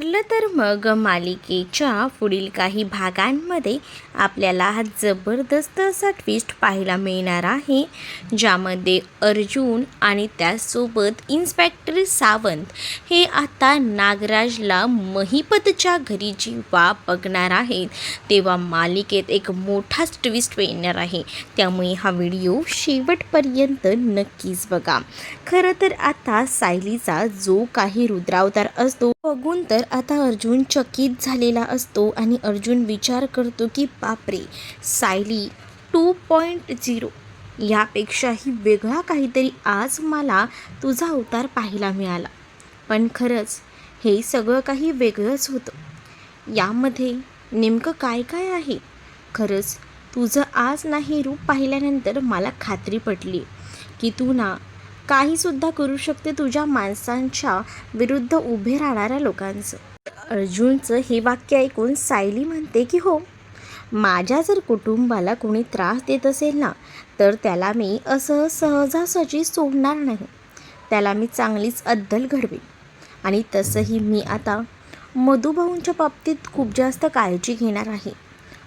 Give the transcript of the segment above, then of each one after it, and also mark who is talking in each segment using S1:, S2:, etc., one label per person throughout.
S1: ठरलं तर मग मालिकेच्या पुढील काही भागांमध्ये आपल्याला हा जबरदस्त असा ट्विस्ट पाहायला मिळणार आहे ज्यामध्ये अर्जुन आणि त्यासोबत इन्स्पेक्टर सावंत हे आता नागराजला महिपतच्या घरी जेव्हा बघणार आहेत तेव्हा मालिकेत एक मोठाच ट्विस्ट येणार आहे. त्यामुळे हा व्हिडिओ शेवटपर्यंत नक्कीच बघा. खरं तर आता सायलीचा जो काही रुद्रावतार असतो बघून तर आता अर्जुन चकित झालेला असतो आणि अर्जुन विचार करतो की बापरे सायली टू पॉईंट झिरो. यापेक्षाही वेगळा काहीतरी आज मला तुझा अवतार पाहायला मिळाला. पण खरंच हे सगळं काही वेगळंच होतं. यामध्ये नेमकं काय काय आहे? खरंच तुझं आज नाही रूप पाहिल्यानंतर मला खात्री पटली की तू ना काहीसुद्धा करू शकते तुझ्या माणसांच्या विरुद्ध उभे राहणाऱ्या लोकांचं. अर्जुनचं हे वाक्य ऐकून सायली म्हणते की हो माझ्या जर कुटुंबाला कोणी त्रास देत असेल ना तर त्याला मी असं सहजासहजी सोडणार नाही. त्याला मी चांगलीच अद्दल घडवेन. आणि तसंही मी आता मधुभाऊंच्या बाबतीत खूप जास्त काळजी घेणार आहे.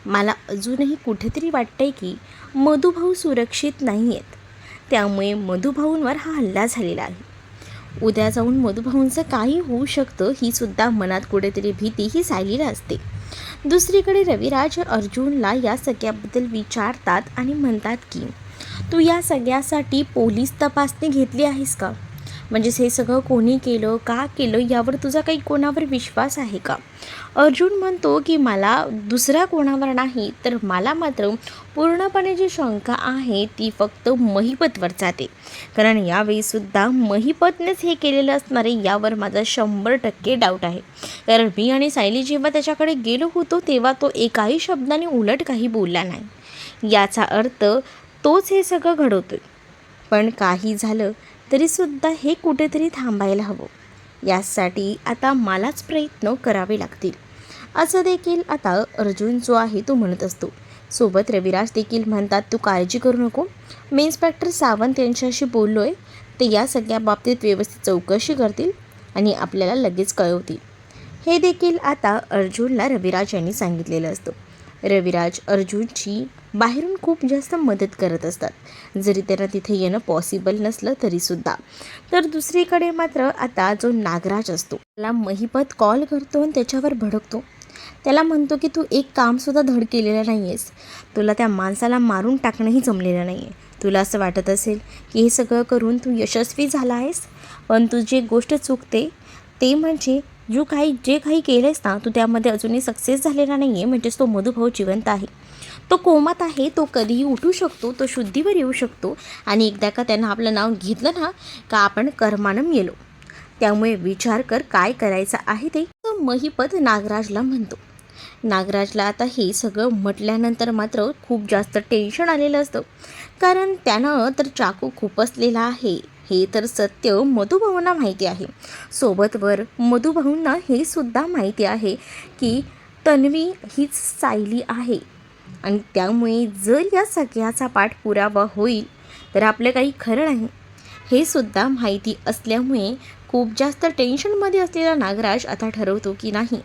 S1: मला अजूनही कुठेतरी वाटतंय की मधुभाऊ सुरक्षित नाही आहेत त्यामुळे मधुभाऊंवर हा हल्ला झालेला आहे. उद्या जाऊन मधुभाऊंचं काही होऊ शकतं ही सुद्धा मनात कुठेतरी भीती ही झालेली असते. दुसरीकडे रविराज अर्जुनला या सगळ्याबद्दल विचारतात आणि म्हणतात की तू या सगळ्यासाठी पोलीस तपासणी घेतली आहेस का? म्हणजेच हे सगळं कोणी केलं का केलं यावर तुझा काही कोणावर विश्वास आहे का? अर्जुन म्हणतो की मला दुसऱ्या कोणावर नाही तर मला मात्र पूर्णपणे जी शंका आहे ती फक्त महिपतवर जाते. कारण यावेळीसुद्धा महिपतनेच हे केलेलं असणार आहे यावर माझा शंभर टक्के डाऊट आहे. कारण मी आणि सायली जेव्हा त्याच्याकडे गेलो होतो तेव्हा तो एकाही शब्दाने उलट काही बोलला नाही. याचा अर्थ तोच हे सगळं घडवतोय. पण काही झालं तरीसुद्धा हे कुठेतरी थांबायला हवं. यासाठी आता मलाच प्रयत्न करावे लागतील. असं देखील आता अर्जुन जो आहे तो म्हणत असतो. सोबत रविराज देखील म्हणतात तू काळजी करू नको. मी इन्स्पेक्टर सावंत यांच्याशी बोललो आहे ते या सगळ्या बाबतीत व्यवस्थित चौकशी करतील आणि आपल्याला लगेच कळवतील. हे देखील आता अर्जुनला रविराज यांनी सांगितलेलं असतं. रविराज अर्जुनची बाहेरून खूप जास्त मदत करत असतात. जरी त्यांना तिथे येणं पॉसिबल नसलं तरीसुद्धा. तर दुसरीकडे मात्र आता जो नागराज असतो त्याला महिपत कॉल करतो आणि त्याच्यावर भडकतो. त्याला म्हणतो की तू एक कामसुद्धा धड केलेलं नाही आहेस तुला त्या माणसाला मारून टाकणंही जमलेलं नाही आहे तुला असं वाटत असेल की हे सगळं करून तू यशस्वी झाला आहेस? पण तू जे गोष्ट चुकते ते म्हणजे जो काही जे काही केलेस ना तू त्यामध्ये अजूनही सक्सेस झालेला नाही आहे म्हणजेच तो मधुभाऊ जिवंत आहे. तो कोमात आहे तो कधीही उठू शकतो तो शुद्धीवर येऊ शकतो आणि एकदा का त्यांना आपलं नाव घेतलं ना का आपण कर्मानं गेलो त्यामुळे विचार कर काय करायचं आहे ते. तो नागराजला म्हणतो. नागराजला आता हे सगळं म्हटल्यानंतर मात्र खूप जास्त टेन्शन आलेलं असतं. कारण त्यानं तर चाकू खुपसलेला आहे. हे तर सत्य मधुभाऊंना माहिती आहे. सोबतवर मधुभाऊंना हे सुद्धा माहिती आहे की तन्वी हीच सायली आहे. आणि त्यामुळे जर या सगळ्याचा पाठपुरावा होईल तर आपलं काही खरं नाही. हे सुद्धा माहिती असल्यामुळे खूप जास्त टेन्शनमध्ये असलेला नागराज आता ठरवतो की नाही.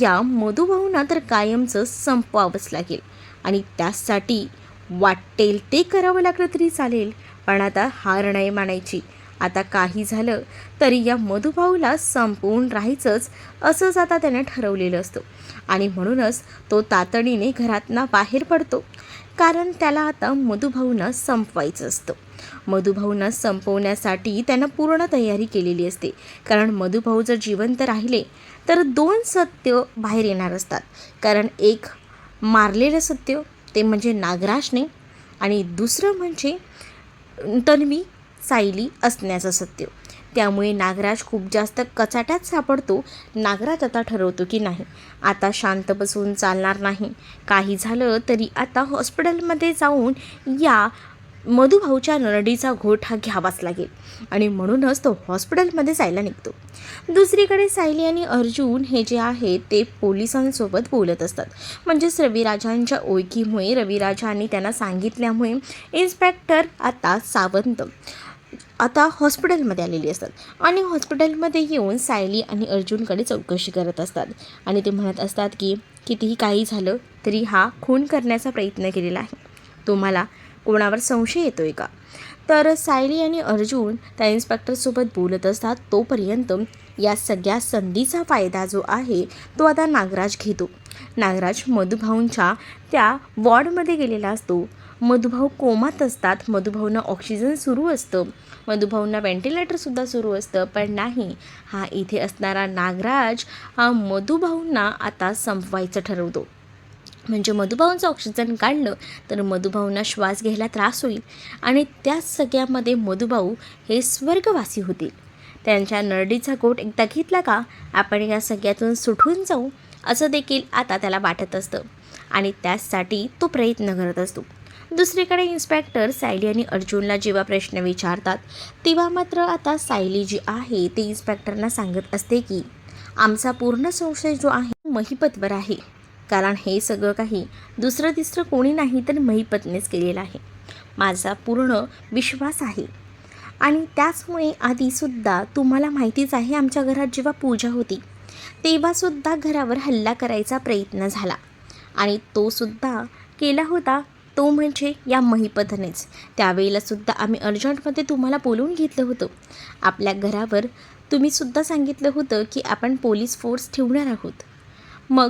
S1: या मधुभाऊंना तर कायमचं संपवावंच लागेल. आणि त्यासाठी वाटेल ते करावं लागलं तरी चालेल. पण आता हार नाही मानायची. आता काही झालं तरी या मधुभाऊला संपवून राहायचंच असंच आता त्याने ठरवलेलं असतं. आणि म्हणूनच तो तातडीने घरातना बाहेर पडतो. कारण त्याला आता मधुभाऊंना संपवायचं असतं. मधुभाऊंना संपवण्यासाठी त्यानं पूर्ण तयारी केलेली असते. कारण मधुभाऊ जर जिवंत राहिले तर दोन सत्य बाहेर येणार असतात. कारण एक मारलेलं सत्य ते म्हणजे नागराजने आणि दुसरं म्हणजे तन्वी सायली असण्याचं सत्य त्यामुळे नागराज खूप जास्त कचाट्यात सापडतो. नागराज आता ठरवतो की नाही. आता शांत बसून चालणार नाही. काही झालं तरी आता हॉस्पिटलमध्ये जाऊन या मधुभाऊच्या नरडीचा घोट हा घ्यावाच लागेल. आणि म्हणूनच तो हॉस्पिटलमध्ये जायला निघतो. दुसरीकडे सायली आणि अर्जुन हे जे आहेत ते पोलिसांसोबत बोलत असतात. म्हणजेच रविराजांच्या ओळखीमुळे रविराजांनी त्यांना सांगितल्यामुळे इन्स्पेक्टर आता सावंत आता हॉस्पिटलमध्ये आलेली असतात. आणि हॉस्पिटलमध्ये येऊन सायली आणि अर्जुनकडे चौकशी करत असतात. आणि ते म्हणत असतात की कितीही काही झालं तरी हा खून करण्याचा प्रयत्न केलेला आहे. तुम्हाला कोणावर संशय येतो आहे का? तर सायली आणि अर्जुन त्या इन्स्पेक्टरसोबत बोलत असतात तोपर्यंत या सगळ्या संधीचा फायदा जो आहे तो आता नागराज घेतो. नागराज मधुभाऊंच्या त्या वॉर्डमध्ये गेलेला असतो. मधुभाऊ कोमात असतात. मधुभाऊंना ऑक्सिजन सुरू असतं. मधुभाऊंना व्हेंटिलेटरसुद्धा सुरू असतं. पण नाही हा इथे असणारा नागराज हा मधुभाऊंना आता संपवायचं ठरवतो. म्हणजे मधुभाऊंचं ऑक्सिजन काढलं तर मधुभाऊंना श्वास घ्यायला त्रास होईल आणि त्याच सगळ्यामध्ये मधुभाऊ हे स्वर्गवासी होतील. त्यांच्या नरडीचा गोट एकदा घेतला का आपण या सगळ्यातून सुटून जाऊ असं देखील आता त्याला वाटत असतं आणि त्याचसाठी तो प्रयत्न करत असतो. दुसरीकडे इन्स्पेक्टर सायली आणि अर्जुनला जेव्हा प्रश्न विचारतात तेव्हा मात्र आता सायली जी आहे ते इन्स्पेक्टरना सांगत असते की आमचा पूर्ण संशय जो आहे महिपतवर आहे. कारण हे सगळं काही दुसरं तिसरं कोणी नाही तर महिपतनेच केलेलं आहे. माझा पूर्ण विश्वास आहे. आणि त्याचमुळे आधीसुद्धा तुम्हाला माहितीच आहे आमच्या घरात जेव्हा पूजा होती तेव्हासुद्धा घरावर हल्ला करायचा प्रयत्न झाला. आणि तो सुद्धा केला होता. तो म्हणजे या महिपतनेच. त्यावेळेलासुद्धा आम्ही अर्जंटमध्ये तुम्हाला बोलवून घेतलं होतं. आपल्या घरावर तुम्हीसुद्धा सांगितलं होतं की आपण पोलीस फोर्स ठेवणार आहोत. मग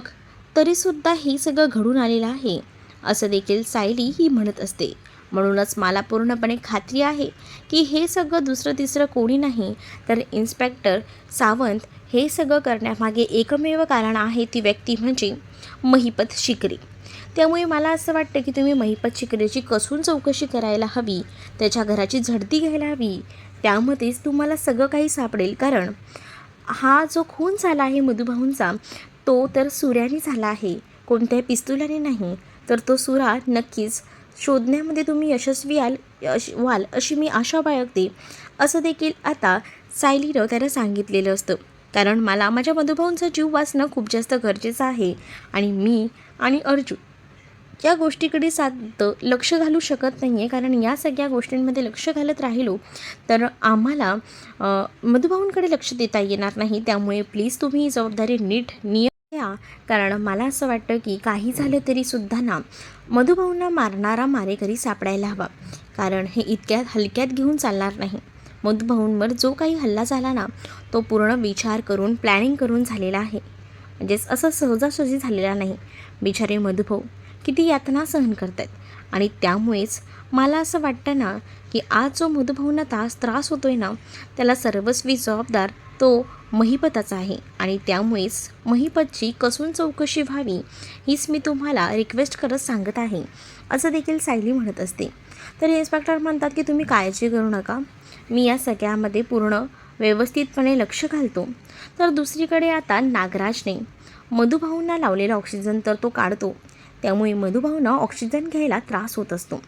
S1: तरीसुद्धा हे सगळं घडून आलेलं आहे. असं देखील सायली ही म्हणत असते. म्हणूनच मला पूर्णपणे खात्री आहे की हे सगळं दुसरं तिसरं कोणी नाही तर इन्स्पेक्टर सावंत हे सगळं करण्यामागे एकमेव कारण आहे ती व्यक्ती म्हणजे महिपत शिकरी. त्यामुळे मला असं वाटतं की तुम्ही महिपत शिकरीची कसून चौकशी करायला हवी त्याच्या घराची झडती घ्यायला हवी त्यामध्येच तुम्हाला सगळं काही सापडेल. कारण हा जो खून झाला आहे मधुभाऊंचा तो तर सुऱ्याने झाला आहे. कोणत्याही पिस्तुलाने नाही तर तो सुरा नक्कीच शोधण्यामध्ये तुम्ही यशस्वी याल यश व्हाल अशी मी आशा बाळगते. असं देखील आता सायलीनं त्याला सांगितलेलं असतं. कारण मला माझ्या मधुभाऊंचा जीव वाचणं खूप जास्त गरजेचं आहे. आणि मी आणि अर्जुन या गोष्टीकडे साध लक्ष घालू शकत नाही आहे कारण या सगळ्या गोष्टींमध्ये लक्ष घालत राहिलो तर आम्हाला मधुभाऊंकडे लक्ष देता येणार नाही. त्यामुळे प्लीज तुम्ही ही जबाबदारी नीट नियम घ्या कारण मला असं वाटतं की काही झालं तरी सुद्धा ना मधुभाऊंना मारणारा मारेकरी सापडायला हवा. कारण हे इतक्यात हलक्यात घेऊन चालणार नाही. मधुभाऊंवर जो काही हल्ला झाला ना तो पूर्ण विचार करून प्लॅनिंग करून झालेला आहे. म्हणजेच असं सहजासहजी झालेला नाही. बिचारे मधुभाऊ किती यातना सहन करत आहेत आणि त्यामुळेच मला असं वाटतं ना की आज जो मधुभाऊंना तास त्रास होतोय ना त्याला सर्वस्वी जबाबदार तो महिपताचा आहे. आणि त्यामुळेच महिपतची कसून चौकशी व्हावी हीच मी तुम्हाला रिक्वेस्ट करत सांगत आहे असं देखील सायली म्हणत असते. तर इन्स्पेक्टर म्हणतात की तुम्ही काळजी करू नका. मी या सगळ्यामध्ये पूर्ण व्यवस्थितपणे लक्ष घालतो. तर दुसरीकडे आता नागराजने मधुभाऊंना लावलेला ऑक्सिजन तर तो काढतो. त्यामुळे मधुभाऊंना ऑक्सिजन घ्यायला त्रास होत असतो.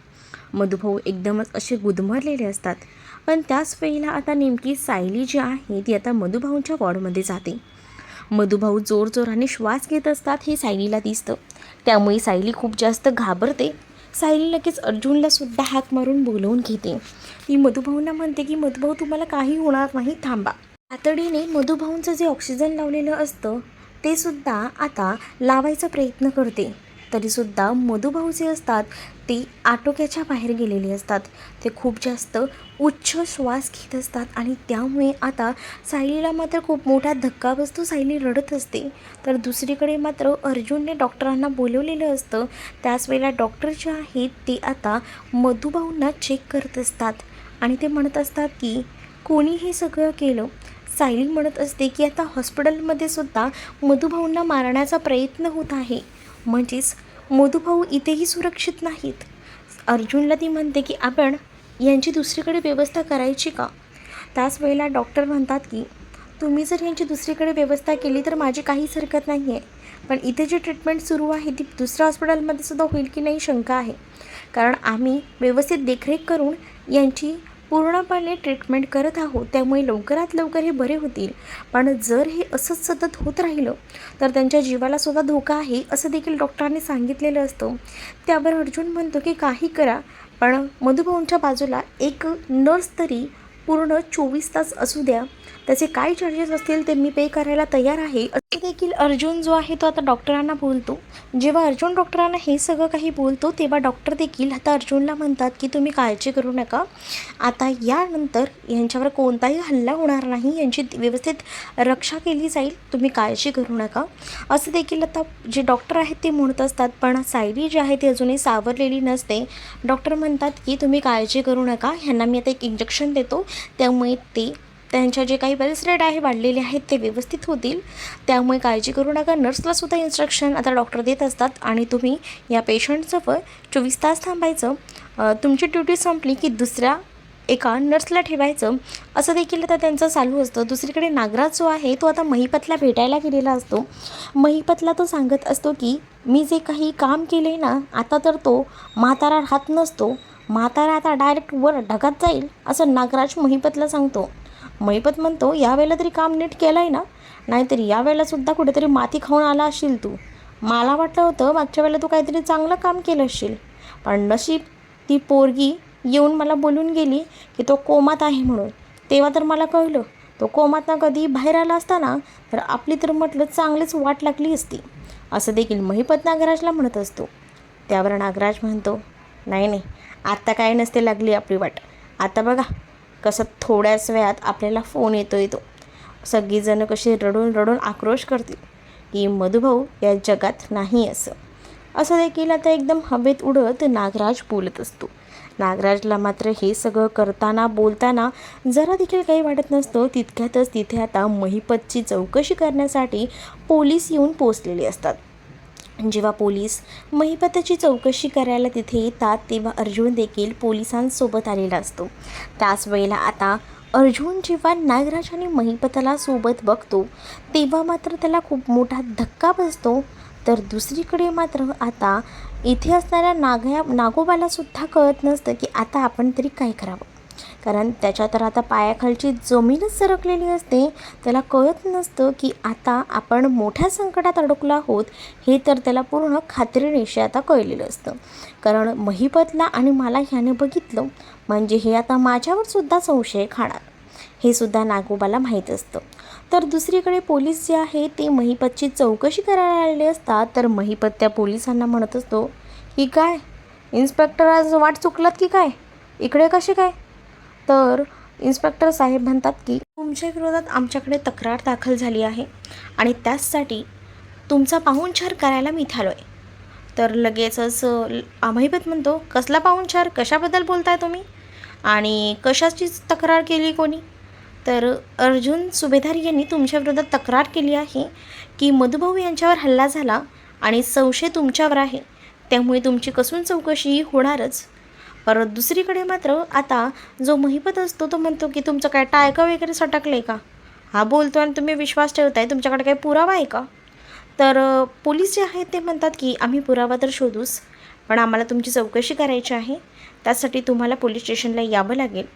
S1: मधुभाऊ एकदमच असे गुदमरलेले असतात. पण त्याच वेळेला आता नेमकी सायली जी आहे ती आता मधुभाऊंच्या वॉर्डमध्ये जाते. मधुभाऊ जोरजोराने श्वास घेत असतात हे सायलीला दिसतं. त्यामुळे सायली खूप जास्त घाबरते. सायली लगेच अर्जुनला सुद्धा हाक मारून बोलवून घेते. ती मधुभाऊंना म्हणते की मधुभाऊ तुम्हाला काही होणार नाही थांबा. तातडीने मधुभाऊंचं जे ऑक्सिजन लावलेलं असतं ते सुद्धा आता लावायचा प्रयत्न करते. तरीसुद्धा मधुभाऊ जे असतात ते आटोक्याच्या बाहेर गेलेले असतात. ते खूप जास्त उच्च श्वास घेत असतात आणि त्यामुळे आता सायलीला मात्र खूप मोठा धक्का बसतो सायली रडत असते. तर दुसरीकडे मात्र अर्जुनने डॉक्टरांना बोलवलेलं असतं. त्याच वेळेला डॉक्टर जे आहेत ते आता मधुभाऊंना चेक करत असतात आणि ते म्हणत असतात की कोणी हे सगळं केलं? सायली म्हणत असते की आता हॉस्पिटलमध्ये सुद्धा मधुभाऊंना मारण्याचा प्रयत्न होत आहे. म्हणजेच मधुभाऊ इथेही सुरक्षित नाहीत. अर्जुनला ती म्हणते की आपण यांची दुसरीकडे व्यवस्था करायची का? त्याच वेळेला डॉक्टर म्हणतात की तुम्ही जर यांची दुसरीकडे व्यवस्था केली तर माझी काहीच हरकत नाही आहे पण इथे जी ट्रीटमेंट सुरू आहे ती दुसऱ्या हॉस्पिटलमध्ये सुद्धा होईल की नाही शंका आहे. कारण आम्ही व्यवस्थित देखरेख करून यांची पूर्णपणे ट्रीटमेंट करत आहोत त्यामुळे लवकरात लवकर हे बरे होतील. पण जर हे असंच सतत होत राहिलं तर त्यांच्या जीवाला सुद्धा धोका आहे असं देखील डॉक्टरांनी सांगितलेलं असतं. त्यावर अर्जुन म्हणतो की काही करा. पण मधुभाऊंच्या बाजूला एक नर्स तरी पूर्ण चोवीस तास असू द्या त्याचे काय चार्जेस असतील ते मी पे करायला तयार आहे. असं देखील अर्जुन जो आहे तो आता डॉक्टरांना बोलतो. जेव्हा अर्जुन डॉक्टरांना हे सगळं काही बोलतो तेव्हा डॉक्टर देखील आता अर्जुनला म्हणतात की तुम्ही काळजी करू नका. आता यानंतर यांच्यावर कोणताही हल्ला होणार नाही. यांची व्यवस्थित रक्षा केली जाईल. तुम्ही काळजी करू नका. असं देखील आता जे डॉक्टर आहेत ते म्हणत असतात. पण सायली जी आहे ती अजूनही सावरलेली नसते. डॉक्टर म्हणतात की तुम्ही काळजी करू नका. ह्यांना मी आता एक इंजेक्शन देतो. त्यामुळे ते त्यांच्या जे काही पल्स रेट आहे वाढलेले आहेत ते व्यवस्थित होतील. त्यामुळे काळजी करू नका. नर्सला सुद्धा इन्स्ट्रक्शन आता डॉक्टर देत असतात आणि तुम्ही या पेशंटसोबत चोवीस तास थांबायचं. तुमची ड्युटी संपली की दुसऱ्या एका नर्सला ठेवायचं. असं देखील आता त्यांचं चालू असतं. दुसरीकडे नागराज जो आहे तो आता महिपतला भेटायला गेलेला असतो. महिपतला तो सांगत असतो की मी जे काही काम केले आहे ना आता तर तो म्हातारा राहत नसतो. म्हातारा आता डायरेक्ट वर ढगात जाईल असं नागराज महिपतला सांगतो. महिपत म्हणतो यावेळेला तरी काम नीट केलं आहे ना? नाहीतर यावेळेलासुद्धा कुठेतरी माती खाऊन आला असशील तू. मला वाटलं होतं मागच्या वेळेला तू काहीतरी चांगलं काम केलं असशील. पण नशीब ती पोरगी येऊन मला बोलून गेली की तो कोमात आहे म्हणून. तेव्हा तर मला कळलं तो कोमातनं कधी बाहेर आला असता ना तर आपली तर म्हटलं चांगलीच वाट लागली असती. असं देखील महिपत नागराजला म्हणत असतो. त्यावर नागराज म्हणतो नाही नाही आत्ता काय नसते लागली आपली वाट. आता बघा कसं थोड्याच वेळात आपल्याला फोन येतो येतो. सगळीजणं कशी रडून रडून आक्रोश करतील की मधुभाऊ या जगात नाही असं. असं देखील आता एकदम हवेत उडत नागराज बोलत असतो. नागराजला मात्र हे सगळं करताना बोलताना जरा देखील काही वाटत नसतं. तितक्यातच तिथे आता महिपतची चौकशी करण्यासाठी पोलीस येऊन पोचलेले असतात. जेव्हा पोलीस महिपताची चौकशी करायला तिथे येतात तेव्हा अर्जुन देखील पोलिसांसोबत आलेला असतो. त्याच वेळेला आता अर्जुन जेव्हा नागराज आणि महिपताला सोबत बघतो तेव्हा मात्र त्याला खूप मोठा धक्का बसतो. तर दुसरीकडे मात्र आता इथे असणाऱ्या नागया नागोबालासुद्धा कळत नसतं की आता आपण तरी काय करावं. कारण त्याच्या तर आता पायाखालची जमीनच सरकलेली असते. त्याला कळत नसतं की आता आपण मोठ्या संकटात अडकलो आहोत हे तर त्याला पूर्ण खात्रीनिशी आता कळलेलं असतं. कारण महिपतला आणि मला ह्याने बघितलं म्हणजे हे आता माझ्यावर सुद्धा संशय खाणार. हे सुद्धा नागोबाला माहीत असतं. तर दुसरीकडे पोलीस जे आहे ते महिपतची चौकशी करायला आलेले असतात. तर महिपत त्या पोलिसांना म्हणत असतो की काय? इन्स्पेक्टर आज वाट चुकलात की काय? इकडे कसे काय? तर इन्स्पेक्टर साहेब म्हणतात की तुमच्या विरोधात आमच्याकडे तक्रार दाखल झाली आहे आणि त्याचसाठी तुमचा पाहुणचार करायला मी इथे आलो आहे तर लगेचच अ, म्हणतो कसला पाहुणचार? कशाबद्दल बोलताय तुम्ही? आणि कशाची तक्रार केली कोणी? तर अर्जुन सुभेदार यांनी तुमच्या विरोधात तक्रार केली आहे की मधुभाऊ यांच्यावर हल्ला झाला आणि संशय तुमच्यावर आहे. त्यामुळे तुमची कसून चौकशी होणारच. परत दुसरीकडे मात्र आता जो महिपत असतो तो म्हणतो की तुमचं काय टायका वगैरे सटकलं आहे का? हा बोलतो आणि तुम्ही विश्वास ठेवताय. तुमच्याकडे काही पुरावा आहे का? तर पोलीस जे आहेत ते म्हणतात की आम्ही पुरावा तर शोधूच पण आम्हाला तुमची चौकशी करायची आहे. त्यासाठी तुम्हाला पोलीस स्टेशनला यावं लागेल.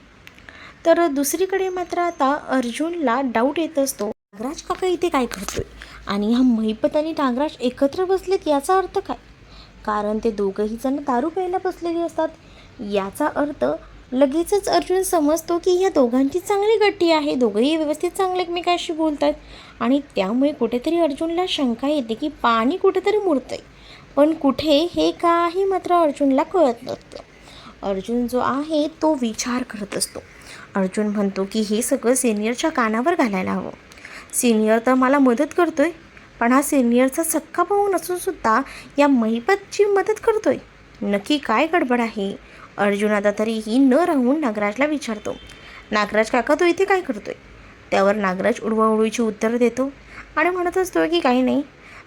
S1: तर दुसरीकडे मात्र आता अर्जुनला डाऊट येत असतो नागराज काका इथे काय करतोय? आणि हा महिपत आणि नागराज एकत्र बसलेत याचा अर्थ काय? कारण ते दोघंही जण दारू प्यायला बसलेली असतात. याचा अर्थ लगेचच अर्जुन समजतो की या दोघांची चांगली गट्टी आहे. दोघंही व्यवस्थित चांगले एकमेकाशी बोलतात. आणि त्यामुळे कुठेतरी अर्जुनला शंका येते की पाणी कुठेतरी मुरतंय. पण कुठे हे काही मात्र अर्जुनला कळत नसतं. अर्जुन जो आहे तो विचार करत असतो. अर्जुन म्हणतो की हे सगळं सिनियरच्या कानावर घालायला हवं. सिनियर तर मला मदत करतोय पण हा सिनियरचा सक्का भाऊ नसूनसुद्धा या महिपतची मदत करतोय. नक्की काय गडबड आहे? अर्जुन आता तरीही न राहून नागराजला विचारतो नागराज काका तो इथे काय करतोय? त्यावर नागराज उडवाउडवीची उत्तर देतो आणि म्हणत असतो की काही नाही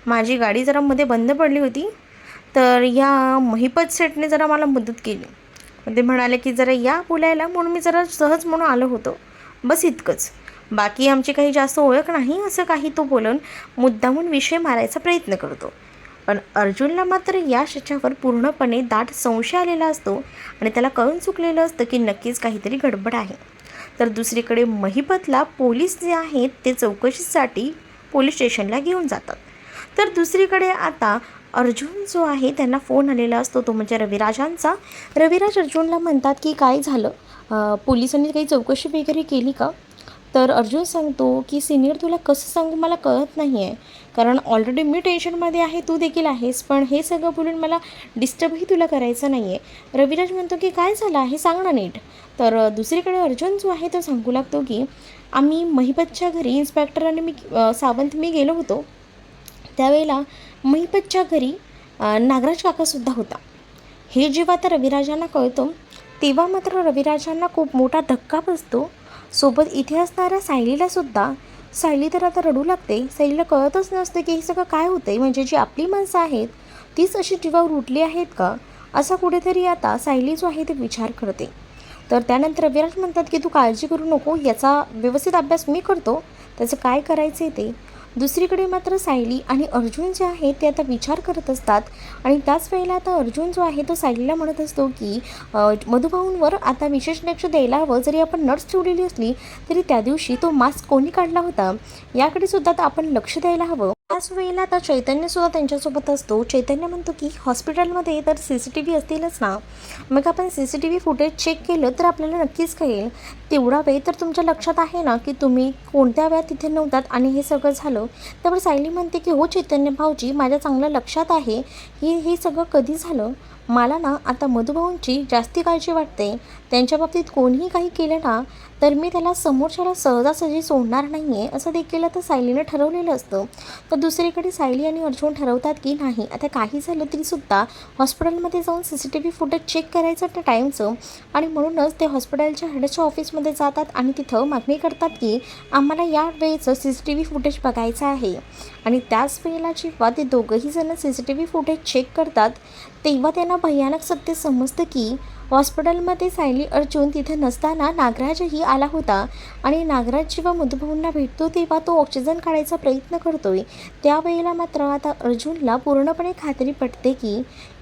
S1: माझी गाडी जरा मध्ये बंद पडली होती तर या महिपत सेटने जरा मला मदत केली. मग ते म्हणाले की जरा या बोलायला म्हणून मी जरा सहज म्हणून आलो होतो बस इतकंच. बाकी आमची काही जास्त ओळख नाही असं काही तो बोलून मुद्दामून विषय मारायचा प्रयत्न करतो. पण अर्जुनला मात्र या याच्यावर पूर्णपणे दाट संशय आलेला असतो आणि त्याला कळून चुकलेलं असतं की नक्कीच काहीतरी गडबड आहे. तर दुसरीकडे महिपतला पोलीस जे आहेत ते चौकशीसाठी पोलीस स्टेशनला घेऊन जातात. तर दुसरीकडे आता अर्जुन जो आहे त्यांना फोन आलेला असतो तो म्हणजे रविराजांचा. रविराज अर्जुनला म्हणतात की काय झालं? पोलिसांनी काही चौकशी वगैरे केली का? तर अर्जुन सांगतो की सिनियर तुला कसं सांगू? मला कळत नाही आहे कारण ऑलरेडी मी टेन्शनमध्ये आहे तू देखील आहेस पण हे सगळं बोलून मला डिस्टर्बही तुला करायचं नाही आहे रविराज म्हणतो की काय झालं आहे? सांग ना नीट. तर दुसरीकडे अर्जुन जो आहे तो सांगू लागतो की आम्ही महिपतच्या घरी इन्स्पेक्टर आणि मी सावंत मी गेलो होतो. त्यावेळेला महिपतच्या घरी नागराज काकासुद्धा होता. हे जेव्हा आता रविराजांना कळतो तेव्हा मात्र रविराजांना खूप मोठा धक्का बसतो. सोबत इथे असणाऱ्या सायलीलासुद्धा सायली तर आता रडू लागते. सायलीला कळतच नसते की हे सगळं काय होतं म्हणजे जी आपली माणसं आहेत तीच अशी जीवावर उठली आहेत का? असा कुठेतरी आता सायली जो आहे ते विचार करते. तर त्यानंतर रविराज म्हणतात की तू काळजी करू नको. याचा व्यवस्थित अभ्यास मी करतो. त्याचं काय करायचं आहे ते? दुसरीकडे मात्र सायली आणि अर्जुन जे आहे ते आता विचार करत असतात. आणि त्याच वेळेला आता अर्जुन जो आहे तो सायलीला म्हणत असतो की मधुभाऊंवर आता विशेष लक्ष द्यायला हवं जरी आपण नर्स ठेवलेली असली तरी त्या दिवशी तो मास्क कोणी काढला होता? याकडे सुद्धा आता आपण लक्ष द्यायला हवं. त्याच वेळेला आता चैतन्यसुद्धा त्यांच्यासोबत असतो. चैतन्य म्हणतो की हॉस्पिटलमध्ये तर सी सी टी व्ही असतीलच ना मग आपण C C T V footage check केलं तर आपल्याला नक्कीच कळेल. तेवढा वेळ तर तुमच्या लक्षात आहे ना की तुम्ही कोणत्या वेळात तिथे नव्हतात आणि हे सगळं झालं. त्यावर सायली म्हणते की हो चैतन्य भाऊजी माझ्या चांगलं लक्षात आहे. हे हे सगळं कधी झालं? मला ना आता मधुभाऊंची जास्ती काळजी वाटते. त्यांच्या बाबतीत कोणीही काही केलं ना तर मी त्याला समोरच्याला सहजासहजी सोडणार नाही आहे असं देखील आता सायलीनं ठरवलेलं असतं. तर दुसरीकडे सायली आणि अर्जुन ठरवतात की नाही आता काही झालं तरीसुद्धा हॉस्पिटलमध्ये जाऊन C C T V footage check करायचं त्या टाईमचं. आणि म्हणूनच ते हॉस्पिटलच्या हेडच्या ऑफिसमध्ये जातात आणि तिथं मागणी करतात की आम्हाला या वेळेचं C C T V footage बघायचं आहे. आणि त्याच वेळेला जेव्हा ते दोघंही जण C C T V footage check करतात तेव्हा त्यांना भयानक सत्य समजतं की हॉस्पिटलमध्ये सायली अर्जुन तिथे नसताना नागराजही आला होता आणि नागराज जेव्हा मधुभाऊंना भेटतो तेव्हा तो ऑक्सिजन काढायचा प्रयत्न करतोय. त्यावेळेला मात्र आता अर्जुनला पूर्णपणे खात्री पटते की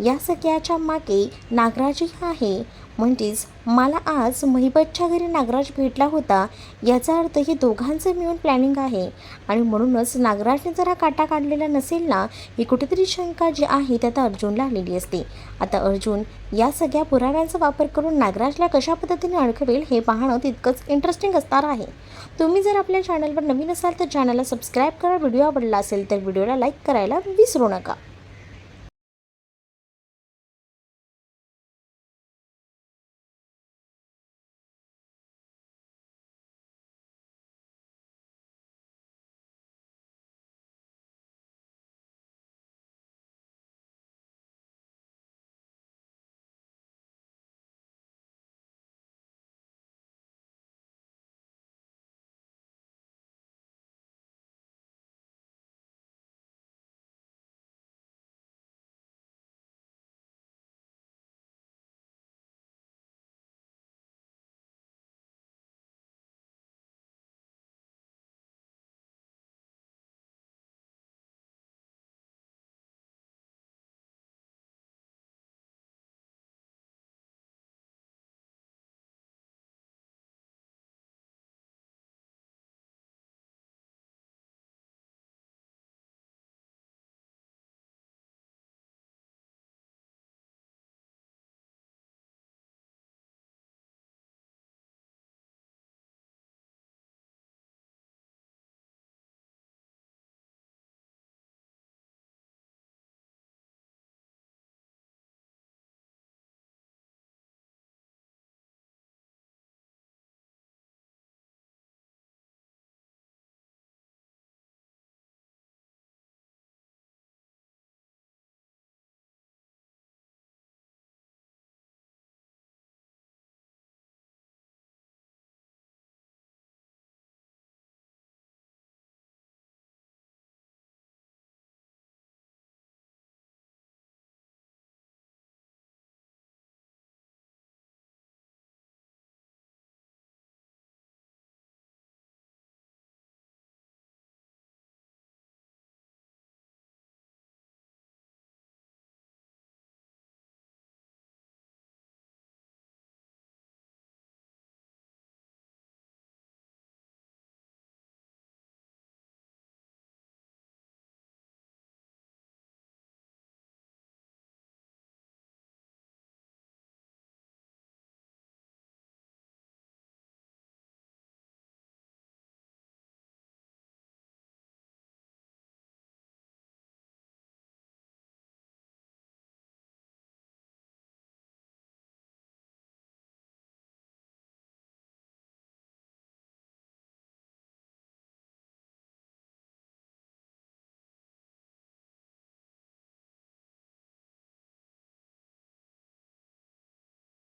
S1: या सगळ्याच्या मागे नागराजही आहे. म्हणजेच मला आज महिबतच्या घरी नागराज भेटला होता याचा अर्थ हे दोघांचं मिळून प्लॅनिंग आहे. आणि म्हणूनच नागराजने जरा काटा काढलेला नसेल ना ही कुठेतरी शंका जी आहे त्या आता अर्जुनला आलेली असते. आता अर्जुन या सगळ्या पुराव्यांचा वापर करून नागराजला कशा पद्धतीने अडकवेल हे पाहणं तितकंच इंटरेस्टिंग असणार आहे. तुम्ही जर आपल्या चॅनलवर नवीन असाल तर चॅनलला सबस्क्राईब करा. व्हिडिओ आवडला असेल तर व्हिडिओला लाईक करायला विसरू नका.